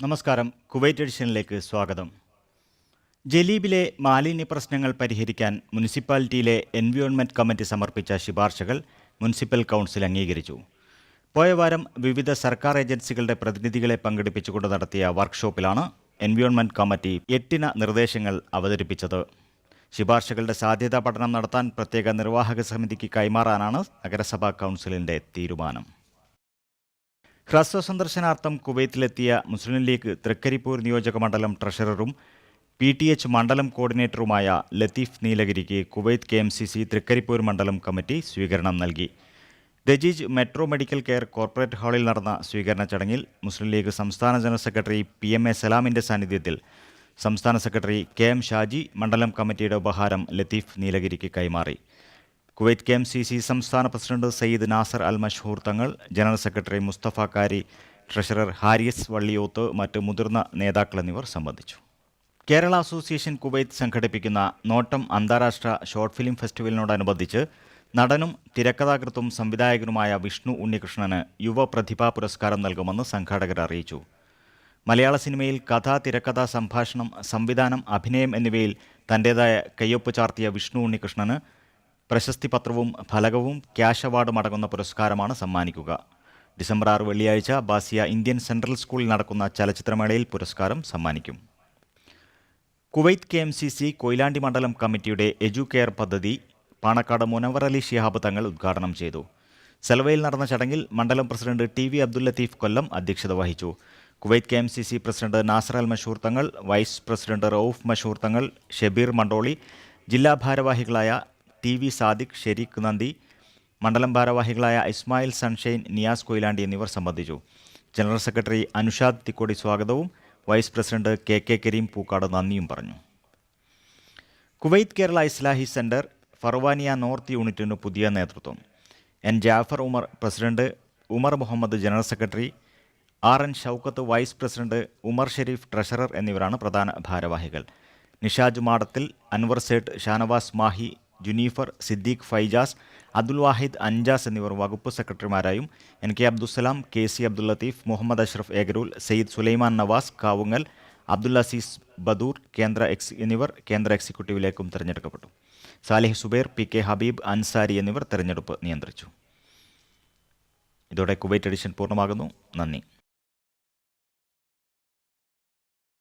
നമസ്കാരം. കുവൈറ്റ് എഡിഷനിലേക്ക് സ്വാഗതം. ജലീബിലെ മാലിന്യ പ്രശ്നങ്ങൾ പരിഹരിക്കാൻ മുനിസിപ്പാലിറ്റിയിലെ എൻവയോൺമെന്റ് കമ്മിറ്റി സമർപ്പിച്ച ശുപാർശകൾ മുനിസിപ്പൽ കൗൺസിൽ അംഗീകരിച്ചു. പോയ വാരം വിവിധ സർക്കാർ ഏജൻസികളുടെ പ്രതിനിധികളെ പങ്കെടുപ്പിച്ചുകൊണ്ട് നടത്തിയ വർക്ക്ഷോപ്പിലാണ് എൻവയോൺമെന്റ് കമ്മിറ്റി എട്ടിന നിർദ്ദേശങ്ങൾ അവതരിപ്പിച്ചത്. ശുപാർശകളുടെ സാധ്യതാ പഠനം നടത്താൻ പ്രത്യേക നിർവാഹക സമിതിക്ക് കൈമാറാനാണ് നഗരസഭാ കൗൺസിലിന്റെ തീരുമാനം. ഹ്രസ്വ സന്ദർശനാർത്ഥം കുവൈത്തിലെത്തിയ മുസ്ലിം ലീഗ് തൃക്കരിപ്പൂർ നിയോജക മണ്ഡലം ട്രഷററും പി ടി എച്ച് മണ്ഡലം കോർഡിനേറ്ററുമായ Latheef നീലഗിരിക്ക് Kuwait K M C C Thrikaripur മണ്ഡലം കമ്മിറ്റി സ്വീകരണം നൽകി. Dajeej metro medical care corporate ഹാളിൽ നടന്ന സ്വീകരണ ചടങ്ങിൽ മുസ്ലിം ലീഗ് സംസ്ഥാന general secretary P M A സലാമിന്റെ സാന്നിധ്യത്തിൽ സംസ്ഥാന സെക്രട്ടറി കെ എം ഷാജി മണ്ഡലം കമ്മിറ്റിയുടെ ഉപഹാരം ലത്തീഫ് നീലഗിരിക്ക് കൈമാറി. Kuwait K M C C സംസ്ഥാന president Sayyid Nasser Al Mashoor Thangal general secretary Mustafa Kari treasurer Hariyas Valliyoth മറ്റ് മുതിർന്ന നേതാക്കൾ എന്നിവർ സംബന്ധിച്ചു. കേരള അസോസിയേഷൻ കുവൈത്ത് സംഘടിപ്പിക്കുന്ന നോട്ടം അന്താരാഷ്ട്ര ഷോർട്ട് ഫിലിം ഫെസ്റ്റിവലിനോടനുബന്ധിച്ച് നടനും തിരക്കഥാകൃത്തും സംവിധായകനുമായ വിഷ്ണു ഉണ്ണികൃഷ്ണന് യുവ പ്രതിഭാ പുരസ്കാരം നൽകുമെന്ന് സംഘാടകർ അറിയിച്ചു. മലയാള സിനിമയിൽ കഥ തിരക്കഥ സംഭാഷണം സംവിധാനം അഭിനയം എന്നിവയിൽ തന്റേതായ കയ്യൊപ്പ് ചാർത്തിയ വിഷ്ണു ഉണ്ണികൃഷ്ണന് പ്രശസ്തി പത്രവും ഫലകവും ക്യാഷ് അവാർഡും അടങ്ങുന്ന പുരസ്കാരമാണ് സമ്മാനിക്കുക. ഡിസംബർ ആറ് വെള്ളിയാഴ്ച ബാസിയ ഇന്ത്യൻ സെൻട്രൽ സ്കൂളിൽ നടക്കുന്ന ചലച്ചിത്രമേളയിൽ പുരസ്കാരം സമ്മാനിക്കും. Kuwait K M C C Koyilandy മണ്ഡലം കമ്മിറ്റിയുടെ എജു കെയർ പദ്ധതി പാണക്കാട് മുനവർ അലി ഷിഹാബ് തങ്ങൾ ഉദ്ഘാടനം ചെയ്തു. സെലവയിൽ നടന്ന ചടങ്ങിൽ മണ്ഡലം president T V Abdul Latheef Kollam അധ്യക്ഷത വഹിച്ചു. Kuwait K M C C president Nasser Al Mashoor Thangal vice president Rauf Mashoor തങ്ങൾ ഷബീർ മണ്ടോളി ജില്ലാ ഭാരവാഹികളായ ടി വി സാദിഖ് ഷെരീഖ് നന്ദി മണ്ഡലം ഭാരവാഹികളായ ഇസ്മായിൽ സൺഷൈൻ നിയാസ് കൊയിലാണ്ടി എന്നിവർ സംബന്ധിച്ചു. ജനറൽ സെക്രട്ടറി അനുഷാദ് തിക്കോടി സ്വാഗതവും. Vice president K K Kareem Pookkad നന്ദിയും പറഞ്ഞു. Kuwait Kerala Islahi centre Farwaniya north യൂണിറ്റിന് പുതിയ നേതൃത്വം. N Jafar Umar president Umar Muhammad general secretary R N Shoukath vice president Umar Sharif treasurer എന്നിവരാണ് പ്രധാന ഭാരവാഹികൾ. നിഷാജ് മാടത്തിൽ അൻവർ സേട്ട് ഷാനവാസ് മാഹി ജുനീഫർ സിദ്ദീഖ് ഫൈജാസ് അബ്ദുൽ വാഹിദ് അൻജാസ് എന്നിവർ വകുപ്പ് സെക്രട്ടറിമാരായും N K Abdussalam K C Abdul Latheef Muhammad Ashraf Egarool Sayyid Sulaiman Navas Kavungal Abdul Aziz Badoor കേന്ദ്ര X എന്നിവർ കേന്ദ്ര എക്സിക്യൂട്ടീവിലേക്കും തിരഞ്ഞെടുക്കപ്പെട്ടു. സാലിഹ് സുബൈർ പി കെ ഹബീബ് അൻസാരി എന്നിവർ തെരഞ്ഞെടുപ്പ് നിയന്ത്രിച്ചു. ഇതോടെ കുവൈറ്റ് എഡിഷൻ പൂർണമാകുന്നു. നന്ദി.